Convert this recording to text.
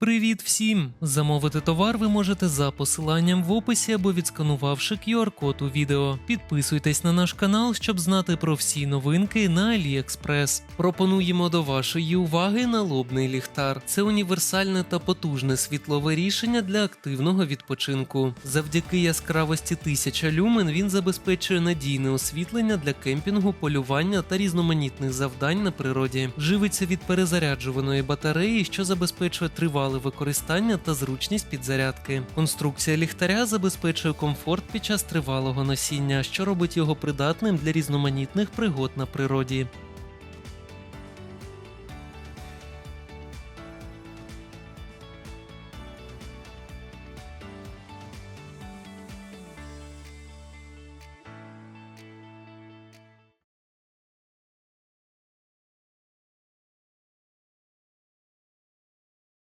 Привіт всім! Замовити товар ви можете за посиланням в описі або відсканувавши QR-код у відео. Підписуйтесь на наш канал, щоб знати про всі новинки на AliExpress. Пропонуємо до вашої уваги налобний ліхтар. Це універсальне та потужне світлове рішення для активного відпочинку. Завдяки яскравості 1000 люмен він забезпечує надійне освітлення для кемпінгу, полювання та різноманітних завдань на природі. Живиться від перезаряджуваної батареї, що забезпечує тривале використання та зручність підзарядки. Конструкція ліхтаря забезпечує комфорт під час тривалого носіння, що робить його придатним для різноманітних пригод на природі.